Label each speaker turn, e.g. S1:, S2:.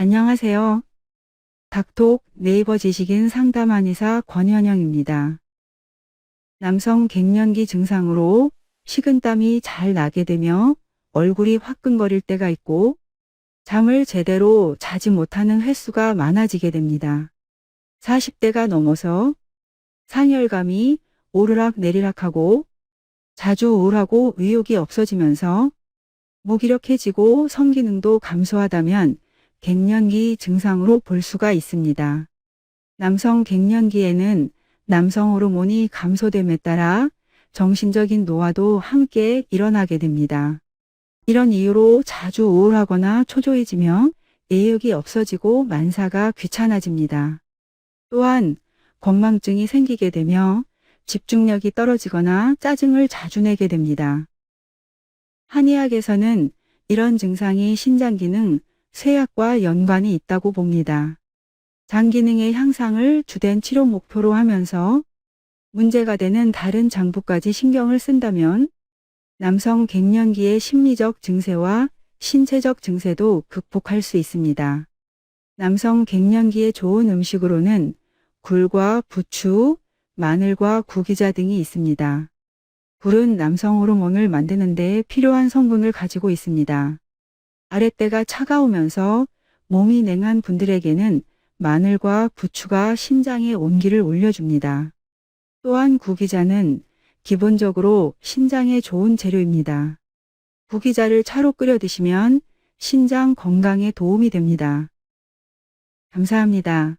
S1: 안녕하세요. 닥톡 네이버 지식인 상담 한의사 권현영입니다. 남성 갱년기 증상으로 식은땀이 잘 나게 되며 얼굴이 화끈거릴 때가 있고 잠을 제대로 자지 못하는 횟수가 많아지게 됩니다. 40대가 넘어서 상열감이 오르락 내리락하고 자주 우울하고 의욕이 없어지면서 무기력해지고 성기능도 감소하다면 갱년기 증상으로 볼 수가 있습니다. 남성 갱년기에는 남성 호르몬이 감소됨에 따라 정신적인 노화도 함께 일어나게 됩니다. 이런 이유로 자주 우울하거나 초조해지며 의욕이 없어지고 만사가 귀찮아집니다. 또한 건망증이 생기게 되며 집중력이 떨어지거나 짜증을 자주 내게 됩니다. 한의학에서는 이런 증상이 신장 기능, 쇠약과 연관이 있다고 봅니다. 장 기능의 향상을 주된 치료 목표로 하면서 문제가 되는 다른 장부까지 신경을 쓴다면 남성 갱년기의 심리적 증세와 신체적 증세도 극복할 수 있습니다. 남성 갱년기에 좋은 음식으로는 굴과 부추, 마늘과 구기자 등이 있습니다. 굴은 남성 호르몬을 만드는 데 필요한 성분을 가지고 있습니다. 아랫배가 차가우면서 몸이 냉한 분들에게는 마늘과 부추가 신장의 온기를 올려줍니다. 또한 구기자는 기본적으로 신장에 좋은 재료입니다. 구기자를 차로 끓여 드시면 신장 건강에 도움이 됩니다. 감사합니다.